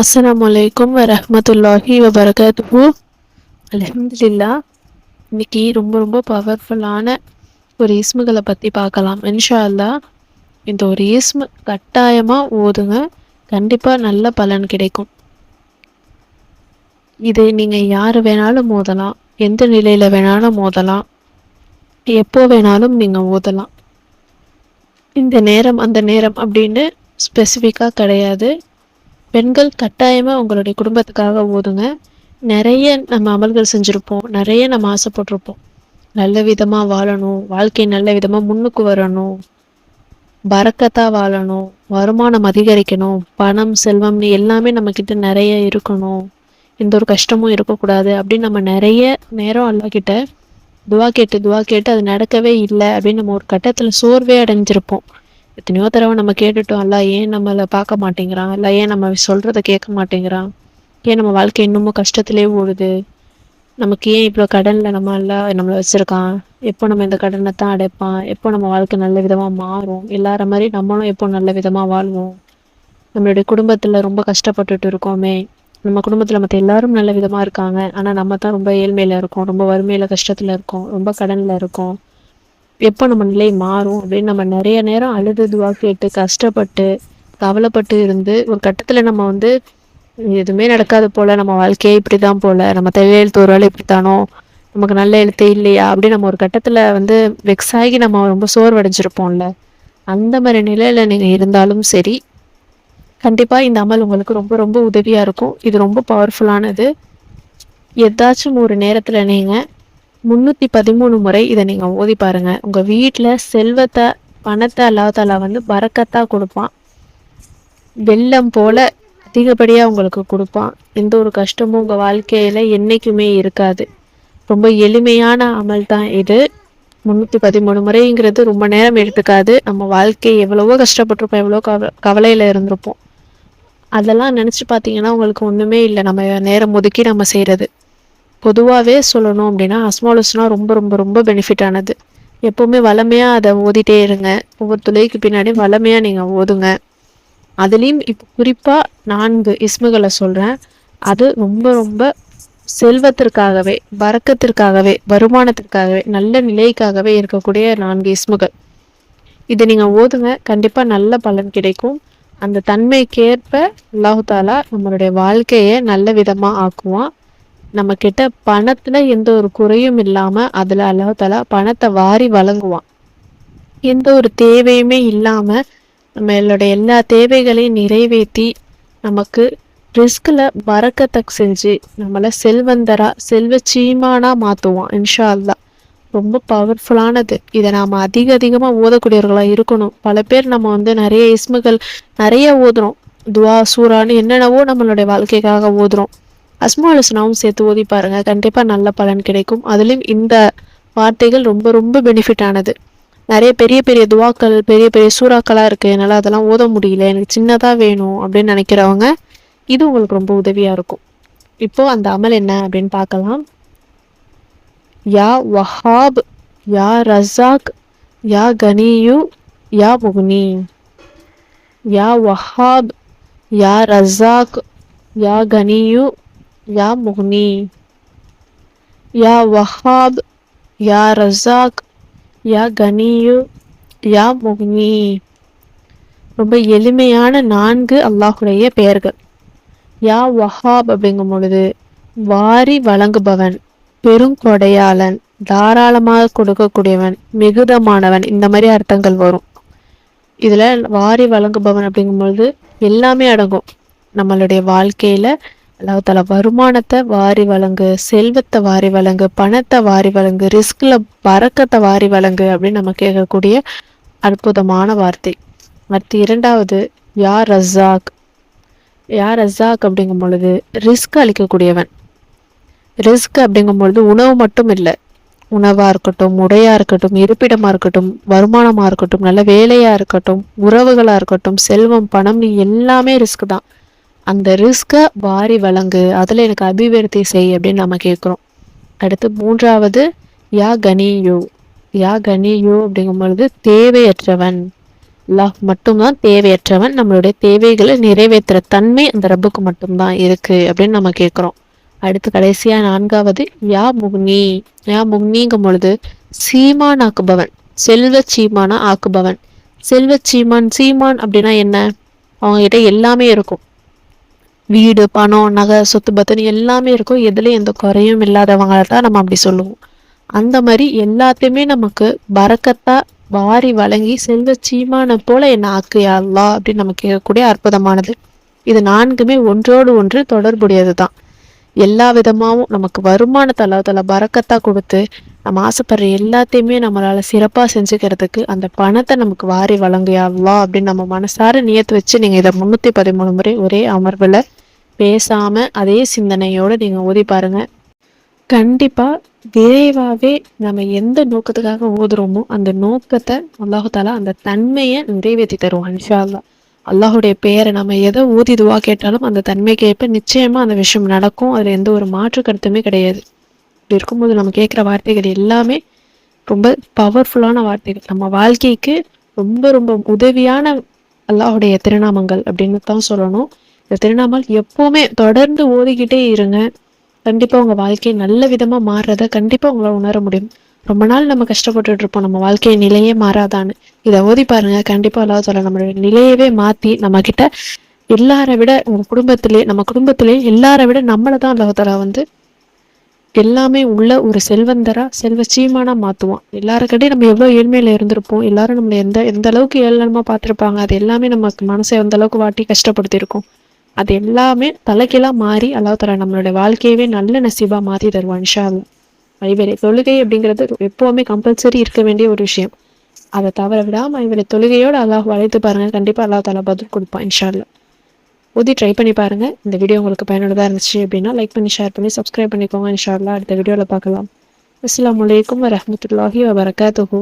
அஸ்ஸலாமு அலைக்கும் வரமத்துல்லாஹி வபரகாத்து அலமதுல்லா இன்னைக்கு ரொம்ப ரொம்ப பவர்ஃபுல்லான ஒரு இஸ்முகளை பற்றி பார்க்கலாம். இன்ஷா அல்லாஹ் இந்த ஒரு இஸ்மு கட்டாயமாக ஓதுங்க. கண்டிப்பாக நல்ல பலன் கிடைக்கும். இது நீங்கள் யார் வேணாலும் ஓதலாம். எந்த நிலையில் வேணாலும் ஓதலாம். எப்போ வேணாலும் நீங்கள் ஓதலாம். இந்த நேரம் அந்த நேரம் அப்படின்னு ஸ்பெசிஃபிக்காக கிடையாது. பெண்கள் கட்டாயமாக உங்களுடைய குடும்பத்துக்காக ஓதுங்க. நிறைய நம்ம அமல்கள் செஞ்சுருப்போம். நிறைய நம்ம ஆசைப்பட்டிருப்போம். நல்ல விதமாக வாழணும். வாழ்க்கை நல்ல விதமாக முன்னுக்கு வரணும். பறக்கத்தாக வாழணும். வருமானம் அதிகரிக்கணும். பணம் செல்வம்னு எல்லாமே நம்மக்கிட்ட நிறைய இருக்கணும். எந்த ஒரு கஷ்டமும் இருக்கக்கூடாது அப்படின்னு நம்ம நிறைய நேரம் அல்லாக்கிட்ட துவா கேட்டு துவா கேட்டு அது நடக்கவே இல்லை அப்படின்னு நம்ம ஒரு கட்டத்தில் சோர்வே அடைஞ்சிருப்போம். எத்தனையோ தடவை நம்ம கேட்டுட்டோம் அல்ல ஏன் நம்மளை பார்க்க மாட்டேங்கிறான்? இல்லை ஏன் நம்ம சொல்கிறத கேட்க மாட்டேங்கிறான்? ஏன் நம்ம வாழ்க்கை இன்னமும் கஷ்டத்திலே ஓடுது? நமக்கு ஏன் இவ்வளோ கடனில் நம்ம எல்லாம் நம்மளை வச்சுருக்கான்? எப்போ நம்ம இந்த கடனை தான் அடைப்பான்? எப்போ நம்ம வாழ்க்கை நல்ல விதமாக மாறும்? எல்லார மாதிரி நம்மளும் எப்போ நல்ல விதமாக வாழ்வோம்? நம்மளுடைய குடும்பத்தில் ரொம்ப கஷ்டப்பட்டுட்டு இருக்கோமே. நம்ம குடும்பத்தில் மற்ற எல்லாரும் நல்ல விதமாக இருக்காங்க. ஆனால் நம்ம தான் ரொம்ப ஏழ்மையில் இருக்கோம். ரொம்ப வறுமையில் கஷ்டத்தில் இருக்கோம். ரொம்ப கடனில் இருக்கோம். எப்போ நம்ம நிலை மாறும் அப்படின்னு நம்ம நிறைய நேரம் அழுது துவா கேட்டு கஷ்டப்பட்டு கவலைப்பட்டு இருந்து ஒரு கட்டத்தில் நம்ம வந்து எதுவுமே நடக்காது போல் நம்ம வாழ்க்கையே இப்படி தான் போல் நம்ம தேவையெழுத்து ஒரு வேலை இப்படித்தானோ நமக்கு நல்ல எழுத்தே இல்லையா அப்படின்னு நம்ம ஒரு கட்டத்தில் வந்து வெக்ஸ் ஆகி நம்ம ரொம்ப சோர்வடைஞ்சிருப்போம்ல. அந்த மாதிரி நிலையில் நீங்கள் இருந்தாலும் சரி கண்டிப்பாக இந்த அமல் உங்களுக்கு ரொம்ப ரொம்ப உதவியாக இருக்கும். இது ரொம்ப பவர்ஃபுல்லானது ஏதாச்சும் ஒரு நேரத்தில் நீங்கள் முந்நூற்றி பதிமூணு முறை இதை நீங்கள் ஓதி பாருங்கள் உங்கள் வீட்டில் செல்வத்தை பணத்தை அல்லாத்தால வந்து பறக்கத்தான் கொடுப்பான். வெள்ளம் போல அதிகப்படியாக உங்களுக்கு கொடுப்பான். எந்த ஒரு கஷ்டமும் உங்கள் வாழ்க்கையில் என்றைக்குமே இருக்காது. ரொம்ப எளிமையான அமல் தான் இது. முந்நூற்றி பதிமூணு முறைங்கிறது ரொம்ப நேரம் எடுத்துக்காது. நம்ம வாழ்க்கை எவ்வளவோ கஷ்டப்பட்டிருப்போம் எவ்வளோ கவ கவலையில் இருந்திருப்போம். அதெல்லாம் நினச்சி பார்த்தீங்கன்னா உங்களுக்கு ஒன்றுமே இல்லை. நம்ம நேரம் ஒதுக்கி நம்ம செய்கிறது பொதுவாகவே சொல்லணும் அப்படின்னா அஸ்மாலுஸ்னால் ரொம்ப ரொம்ப ரொம்ப பெனிஃபிட் ஆனது. எப்போவுமே வளமையாக அதை ஓதிட்டே இருங்க. ஒவ்வொரு துளைக்கு பின்னாடி வளமையாக நீங்கள் ஓதுங்க. அதுலேயும் இப்போ குறிப்பாக நான்கு இஸ்முகளை சொல்கிறேன் அது ரொம்ப ரொம்ப செல்வத்திற்காகவே வரக்கத்திற்காகவே வருமானத்திற்காகவே நல்ல நிலைக்காகவே இருக்கக்கூடிய நான்கு இஸ்முகள். இதை நீங்கள் ஓதுங்க. கண்டிப்பாக நல்ல பலன் கிடைக்கும். அந்த தன்மைக்கேற்ப அல்லாஹு தாலா நம்மளுடைய வாழ்க்கையை நல்ல விதமாக ஆக்குவான். நம்ம கிட்ட பணத்துல எந்த ஒரு குறையும் இல்லாம அதுல அல்லாஹால பணத்தை வாரி வழங்குவான். எந்த ஒரு தேவையுமே இல்லாம நம்மளுடைய எல்லா தேவைகளையும் நிறைவேற்றி நமக்கு ரிஸ்கில் வரக்கத்தை செஞ்சு நம்மளை செல்வந்தரா செல்வ சீமானா மாற்றுவான் இன்ஷா அல்லா ரொம்ப பவர்ஃபுல்லானது இதை நாம் அதிக அதிகமாக ஓதக்கூடியவர்களாக இருக்கணும். பல பேர் நம்ம வந்து நிறைய இஸ்முகள் நிறைய ஓதுறோம். துவா சூறான்னு என்னென்னவோ நம்மளுடைய வாழ்க்கைக்காக ஓதுறோம். அஸ்மாலோசனாவும் சேர்த்து ஓதி பாருங்க. கண்டிப்பாக நல்ல பலன் கிடைக்கும். அதுலேயும் இந்த வார்த்தைகள் ரொம்ப ரொம்ப பெனிஃபிட் ஆனது. நிறைய பெரிய பெரிய துவாக்கள் பெரிய பெரிய சூறாக்களாக இருக்குது என்னால் அதெல்லாம் ஓத முடியல. எனக்கு சின்னதாக வேணும் அப்படின்னு நினைக்கிறவங்க இது உங்களுக்கு ரொம்ப உதவியாக இருக்கும். இப்போது அந்த அமல் என்ன அப்படின்னு பார்க்கலாம். யா வஹாப் யா ரசாக் யா கனியு யா முக்னி. யா வஹாப் யா ரசாக் யா கனியு யா முக்னி யா வஹாப் யா ரசாக் யா கனியு யா முக்னி. ரொம்ப எளிமையான நான்கு அல்லாஹுடைய பெயர்கள். யா வஹாப் அப்படிங்கும் பொழுது வாரி வழங்குபவன் பெருங்கொடையாளன் தாராளமாக கொடுக்கக்கூடியவன் மிகுதமானவன் இந்த மாதிரி அர்த்தங்கள் வரும். இதுல வாரி வழங்குபவன் அப்படிங்கும்பொழுது எல்லாமே அடங்கும். நம்மளுடைய வாழ்க்கையில அல்லாஹால வருமானத்தை வாரி வழங்கு செல்வத்தை வாரி வழங்கு பணத்தை வாரி வழங்கு ரிஸ்கில் பறக்கத்தை வாரி வழங்கு அப்படின்னு நம்ம கேட்கக்கூடிய அற்புதமான வார்த்தை. அடுத்து இரண்டாவது யா ரஸாக். யா ரஸாக் அப்படிங்கும் பொழுது ரிஸ்க் அளிக்கக்கூடியவன். ரிஸ்க் அப்படிங்கும் பொழுது உணவு மட்டும் இல்லை. உணவாக இருக்கட்டும் உடையாக இருக்கட்டும் இருப்பிடமாக இருக்கட்டும் வருமானமாக இருக்கட்டும் நல்ல வேலையாக இருக்கட்டும் உறவுகளாக இருக்கட்டும் செல்வம் பணம் எல்லாமே ரிஸ்க் தான். அந்த ரிஸ்க்கை வாரி வழங்கு. அதில் எனக்கு அபிவிருத்தி செய் அப்படின்னு நம்ம கேட்குறோம். அடுத்து மூன்றாவது யா கனியோ. யா கனியோ அப்படிங்கும் பொழுது தேவையற்றவன். அல்லாஹ் மட்டும்தான் தேவையற்றவன். நம்மளுடைய தேவைகளை நிறைவேற்றுற தன்மை அந்த ரப்புக்கு மட்டும்தான் இருக்கு அப்படின்னு நம்ம கேட்குறோம். அடுத்து கடைசியா நான்காவது யா முக்னி. யா முக்னிங்கும் பொழுது சீமான் ஆக்குபவன். செல்வ சீமானா ஆக்குபவன். செல்வ சீமான் சீமான் அப்படின்னா என்ன? அவங்க கிட்ட எல்லாமே இருக்கும். வீடு பணம் நகை சொத்து பத்துன்னு எல்லாமே இருக்கும். எதுலேயும் எந்த குறையும் இல்லாதவங்களை தான் நம்ம அப்படி சொல்லுவோம். அந்த மாதிரி எல்லாத்தையுமே நமக்கு பறக்கத்தா வாரி வழங்கி செல்வ சீமான போல என்ன ஆக்கு அப்படின்னு நம்ம கேட்கக்கூடிய அற்புதமானது. இது நான்குமே ஒன்றோடு ஒன்று தொடர்புடையது தான் எல்லா விதமாகவும் நமக்கு வருமானத்தை தளத்தில் பறக்கத்தா கொடுத்து நம்ம ஆசைப்படுற எல்லாத்தையுமே நம்மளால சிறப்பாக செஞ்சுக்கிறதுக்கு அந்த பணத்தை நமக்கு வாரி வழங்கியாவா அப்படின்னு நம்ம மனசார நியத்து வச்சு நீங்கள் இதை முந்நூற்றி பதிமூணு முறை ஒரே அமர்வில் பேசாமல் அதே சிந்தனையோடு நீங்கள் ஓதி பாருங்க. கண்டிப்பாக விரைவாகவே நம்ம எந்த நோக்கத்துக்காக ஓதுறோமோ அந்த நோக்கத்தை அல்லாஹாலா அந்த தன்மையை நிறைவேற்றி தருவோம் இன்ஷா அல்லாஹுடைய பெயரை நம்ம எதை ஊதி இதுவாக கேட்டாலும் அந்த தன்மைக்கு ஏற்ப நிச்சயமாக அந்த விஷயம் நடக்கும். அதில் எந்த ஒரு மாற்று கருத்துமே கிடையாது. இப்படி இருக்கும்போது நம்ம கேட்குற வார்த்தைகள் எல்லாமே ரொம்ப பவர்ஃபுல்லான வார்த்தைகள். நம்ம வாழ்க்கைக்கு ரொம்ப ரொம்ப உதவியான அல்லாஹுடைய திருநாமங்கள் அப்படின்னு தான் சொல்லணும். இந்த திருநாமல் எப்போவுமே தொடர்ந்து ஓதிக்கிட்டே இருங்க. கண்டிப்பா உங்க வாழ்க்கை நல்ல விதமா மாறுறத கண்டிப்பா உங்களால் உணர முடியும். ரொம்ப நாள் நம்ம கஷ்டப்பட்டுட்டு இருப்போம். நம்ம வாழ்க்கையை நிலையே மாறாதான்னு. இதை ஓதி பாருங்க. கண்டிப்பா அல்லாஹ் சொல்ல நம்மளுடைய நிலையவே மாத்தி நம்ம கிட்ட எல்லாரை விட உங்கள் குடும்பத்திலே நம்ம குடும்பத்திலே எல்லாரை விட நம்மளை தான் அல்லாஹ் வந்து எல்லாமே உள்ள ஒரு செல்வந்தரா செல்வ சீமானா மாத்துவான். எல்லாருக்கிட்டையும் நம்ம எவ்வளவு ஏழ்மையில இருந்திருப்போம். எல்லாரும் நம்மளை எந்த எந்த அளவுக்கு ஏளனமா பார்த்திருப்பாங்க. அது எல்லாமே நமக்கு மனசை எந்த அளவுக்கு வாட்டி கஷ்டப்படுத்தியிருக்கோம். அது எல்லாமே தலைக்கெல்லாம் மாறி அல்லா தலா நம்மளுடைய வாழ்க்கையவே நல்ல நசீபா மாத்தி தருவான் இன்ஷா அல்லாஹ் தொழுகை அப்படிங்கிறது எப்பவுமே கம்பல்சரி இருக்க வேண்டிய ஒரு விஷயம். அதை தவற விடாம ஐவேளை தொழுகையோட அல்லாஹ் வளைத்து பாருங்க. கண்டிப்பா அல்லா தலா பதில் கொடுப்பான் இன்ஷால்லா ஊதி ட்ரை பண்ணி பாருங்க. இந்த வீடியோ உங்களுக்கு பயனுள்ளதாக இருந்துச்சு அப்படின்னா லைக் பண்ணி ஷேர் பண்ணி சப்ஸ்கிரைப் பண்ணிக்கோங்க இன்ஷால்லா அடுத்த வீடியோவில் பார்க்கலாம். அஸ்லாம் வலைக்கம் வரமத்துல்லாஹி வபரகாத்துஹு.